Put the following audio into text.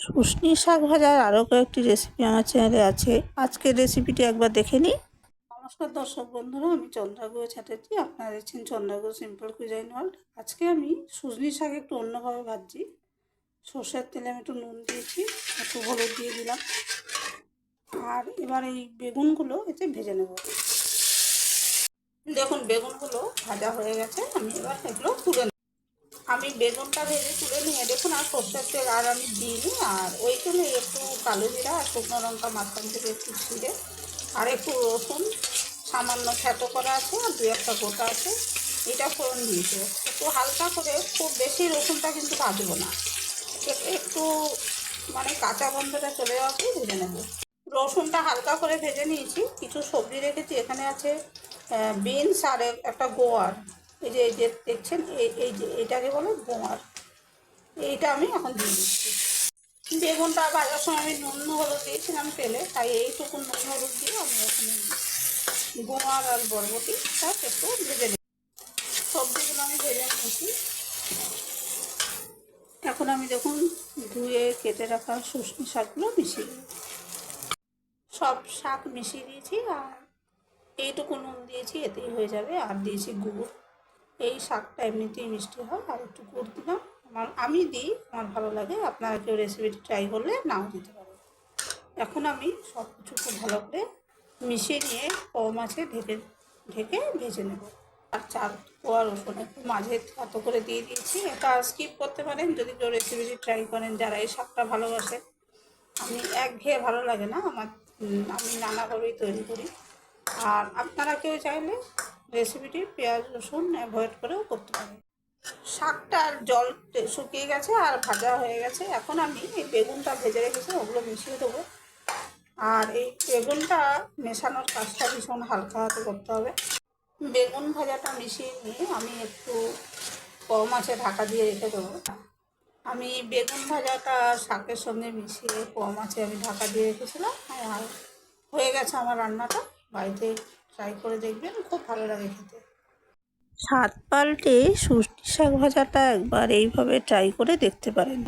শুশনি শাক ভাজার আরও কয়েকটি রেসিপি আমার চ্যানেলে আছে। আজকের রেসিপিটি একবার দেখে নিই। নমস্কার দর্শক বন্ধুরা, আমি চন্দ্রাগুলো চ্যাটার্জি। আপনারা দেখছেন চন্দ্রাগুলো সিম্পল কুইজাইন ওয়ার্ল্ড আজকে আমি সুজনি শাক একটু অন্যভাবে ভাজছি। সর্ষের তেলে আমি একটু নুন দিয়েছি, একটু হলুদ দিয়ে দিলাম। আর এবার এই বেগুনগুলো এতে ভেজে নেব। দেখুন, বেগুনগুলো ভাজা হয়ে গেছে। আমি এবার এগুলো তুলে আমি বেগুনটা ভেজে তুলে নিয়ে, দেখুন আর সর্ষের তেল, আর আমি দিইনি, আর ওইখানে একটু কালো জিরা আর শুকনো লঙ্কা মাঝখান থেকে একটু ছিঁড়ে, আর একটু রসুন, সামান্য খ্যাতো করা আছে আর দু একটা গোটা আছে, এটা ফোড়ন দিয়েছে একটু হালকা করে, খুব বেশি রসুনটা কিন্তু ভাজবো না। একটু মানে কাঁচা গন্ধটা চলে যাওয়াকে ভেজে নেব। রসুনটা হালকা করে ভেজে নিয়েছি, কিছু সবজি রেখেছি, এখানে আছে বিনস আর একটা গোয়ার। এই যে এই যে দেখছেন, এই যে, এটাকে বলে গোয়ার এইটা আমি এখন দিয়ে দিচ্ছি। বেগুনটা ভাজার সময় আমি নুন হলুদ দিয়েছিলাম তেলে, তাই এইটুকু নুন হলুদ দিয়ে আমি ওখানে গোয়ার আর বরবটিটা একটু ভেজে নিই সবজিগুলো আমি ভেজে নিয়েছি। এখন আমি দেখুন ধুয়ে কেটে রাখা শুশনি শাকগুলো মিশিয়ে সব শাক মিশিয়ে দিয়েছি, আর এইটুকু নুন দিয়েছি, এতেই হয়ে যাবে। আর দিয়েছি গুড়। এই শাকটা এমনিতেই মিষ্টি হয়, আর একটু গুড় দিলাম। আমার, আমি দিই, আমার ভালো লাগে, আপনারা কেউ রেসিপিটি ট্রাই করলে নাও দিতে পারেন। এখন আমি সব কিছু খুব ভালো করে মিশিয়ে নিয়ে কম আছে ঢেকে ঢেকে ভেজে নেব। আর চার পোয়া রসুন একটু মাঝে এত করে দিয়ে দিয়েছি। এটা স্কিপ করতে পারেন, যদি কেউ রেসিপিটি ট্রাই করেন, যারা এই শাকটা ভালোবাসে। আমি এক ঘেয়ে ভালো লাগে না, আমার আমি নানাভাবেই তৈরি করি। আর আপনারা কেউ চাইলে রেসিপিটি পেঁয়াজ, রসুন অ্যাভয়েড করেও করতে পারি শাকটা আর জল শুকিয়ে গেছে আর ভাজা হয়ে গেছে। এখন আমি এই বেগুনটা ভেজে রেখেছি, ওগুলো মিশিয়ে দেবো। আর এই বেগুনটা মেশানোর কাজটা ভীষণ হালকা হাতে করতে হবে। বেগুন ভাজাটা মিশিয়ে নিয়ে আমি একটু কম আছে ঢাকা দিয়ে রেখে দেবো। আমি বেগুন ভাজাটা শাকের সঙ্গে মিশিয়ে কম আছে আমি ঢাকা দিয়ে রেখেছিলাম। আর হয়ে গেছে আমার রান্নাটা। বাড়িতে ট্রাই করে দেখবেন, খুব ভালো লাগে খেতে। স্বাদ পাল্টে সুষ্টি শাক ভাজাটা একবার এইভাবে ট্রাই করে দেখতে পারেন।